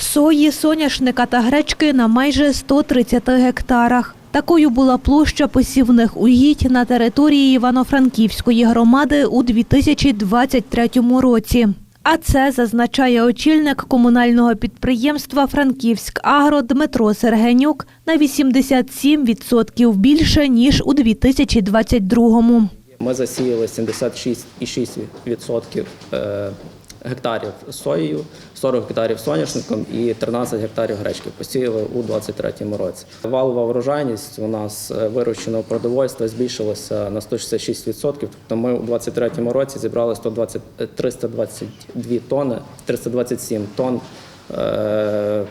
Сої, соняшника та гречки на майже 130 гектарах. Такою була площа посівних угідь на території Івано-Франківської громади у 2023 році. А це зазначає очільник комунального підприємства Франківськ Агро Дмитро Сергенюк на 87% більше ніж у 2022-му. Ми засіяли 76,6% е, гектарів соєю, 40 гектарів соняшником і 13 гектарів гречки посіяли у 2023 році. Валова врожайність у нас е, вирощеного продовольства збільшилася на 166%. Тобто ми у 2023 році зібрали 120, е, 322 тонни, 327 тонн е,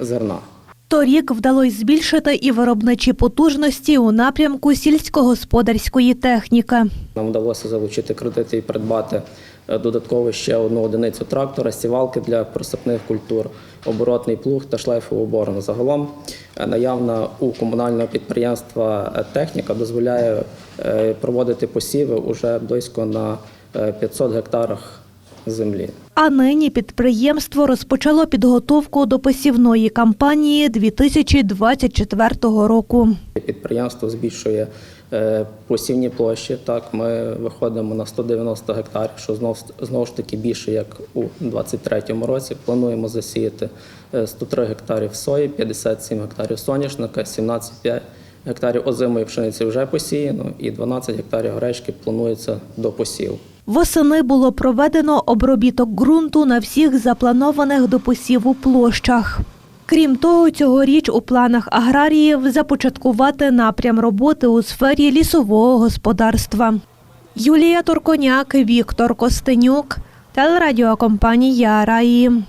зерна. Торік вдалося збільшити і виробничі потужності у напрямку сільськогосподарської техніки. Нам вдалося залучити кредити і придбати додатково ще одну одиницю трактора, сівалки для просипних культур, оборотний плуг та шлейфову борону. Загалом е, наявна у комунального підприємства е, техніка дозволяє е, проводити посіви уже близько на е, 500 гектарах землі. А нині підприємство розпочало підготовку до посівної кампанії 2024 року. Підприємство збільшує е, посівні площі. Так, ми виходимо на 190 гектарів, що знов, знову ж таки більше, як у 2023 році. Плануємо засіяти е, 103 гектарів сої, 57 гектарів соняшника, 17,5 гектарів озимої пшениці вже посіяно і 12 гектарів гречки планується до посіву. Восени було проведено обробіток ґрунту на всіх запланованих до посіву площах. Крім того, цьогоріч у планах аграріїв започаткувати напрям роботи у сфері лісового господарства. Юлія Турконяк, Віктор Костенюк, телерадіокомпанія Раї.